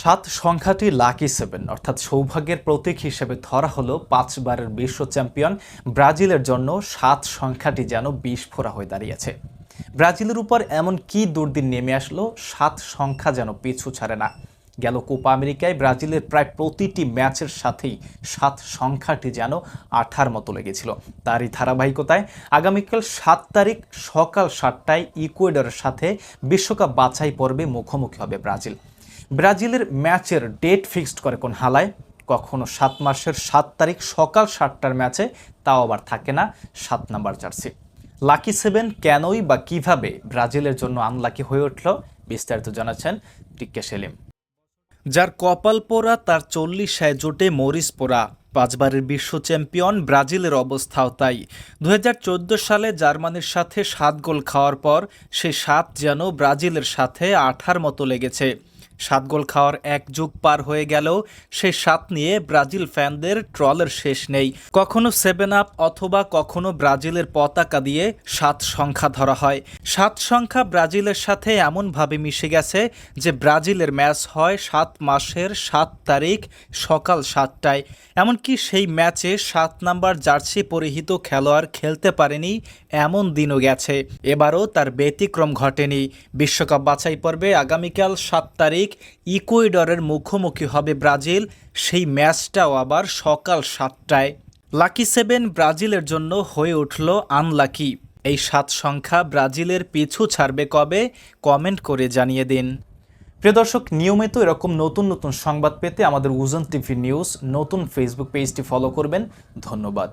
সাত সংখ্যাটি lucky seven অর্থাৎ সৌভাগ্যের প্রতীক হিসেবে ধরা হলো পাঁচবারের বিশ্ব চ্যাম্পিয়ন ব্রাজিলের জন্য সাত সংখ্যাটি যেন বিষ ফোরা হয়ে দাঁড়িয়েছে। ব্রাজিলের উপর এমন কি দুর্দিন নেমে আসলো? সাত সংখ্যা যেন পিছু ছাড়ে না। গেল কোপা আমেরিকায় ব্রাজিলের প্রায় প্রতিটি ম্যাচের সাথেই সাত সংখ্যাটি যেন আঠার মতো লেগেছিল। তারই ধারাবাহিকতায় আগামীকাল সাত তারিখ সকাল সাতটায় ইকুয়েডরের সাথে বিশ্বকাপ বাছাই পর্বে মুখোমুখি হবে ব্রাজিল। ব্রাজিলের ম্যাচের ডেট ফিক্সড করে কোন হালায়? কখনো সাত মাসের সাত তারিখ সকাল সাতটার ম্যাচে, তাও আবার থাকে না সাত নাম্বার জার্সি। লাকি সেভেন কেনই বা কীভাবে ব্রাজিলের জন্য আনলাকি হয়ে উঠল? বিস্তারিত জানাচ্ছেন টিক্কে সেলিম। যার কপাল পোড়া, তার চল্লিশ জোটে মরিস পোড়া। পাঁচবারের বিশ্ব চ্যাম্পিয়ন, ব্রাজিলের অবস্থাও তাই। দু হাজার চোদ্দ সালে জার্মানির সাথে সাত গোল খাওয়ার পর, সে সাত যেন ব্রাজিলের সাথে আঠার মতো লেগেছে। সাত গোল খাওয়ার এক যুগ পার হয়ে গেলেও সে সাত নিয়ে ব্রাজিল ফ্যানদের ট্রলের শেষ নেই। কখনো সেভেন আপ অথবা কখনো ব্রাজিলের পতাকা দিয়ে সাত সংখ্যা ধরা হয়। সাত সংখ্যা ব্রাজিলের সাথে এমনভাবে মিশে গেছে যে ব্রাজিলের ম্যাচ হয় সাত মাসের সাত তারিখ সকাল সাতটায়। এমনকি সেই ম্যাচে সাত নাম্বার জার্সি পরিহিত খেলোয়াড় খেলতে পারেনি, এমন দিনও গেছে। এবারও তার ব্যতিক্রম ঘটেনি। বিশ্বকাপ বাছাই পর্বে আগামীকাল সাত তারিখ ইকুয়েডরের মুখোমুখি হবে ব্রাজিল, সেই ম্যাচটাও আবার সকাল সাতটায়। লাকি সেভেন ব্রাজিলের জন্য হয়ে উঠল আনলাকি। এই সাত সংখ্যা ব্রাজিলের পিছু ছাড়বে কবে? কমেন্ট করে জানিয়ে দিন। প্রিয় দর্শক, নিয়মিত এরকম নতুন নতুন সংবাদ পেতে আমাদের উজন টিভি নিউজ নতুন ফেসবুক পেজটি ফলো করবেন। ধন্যবাদ।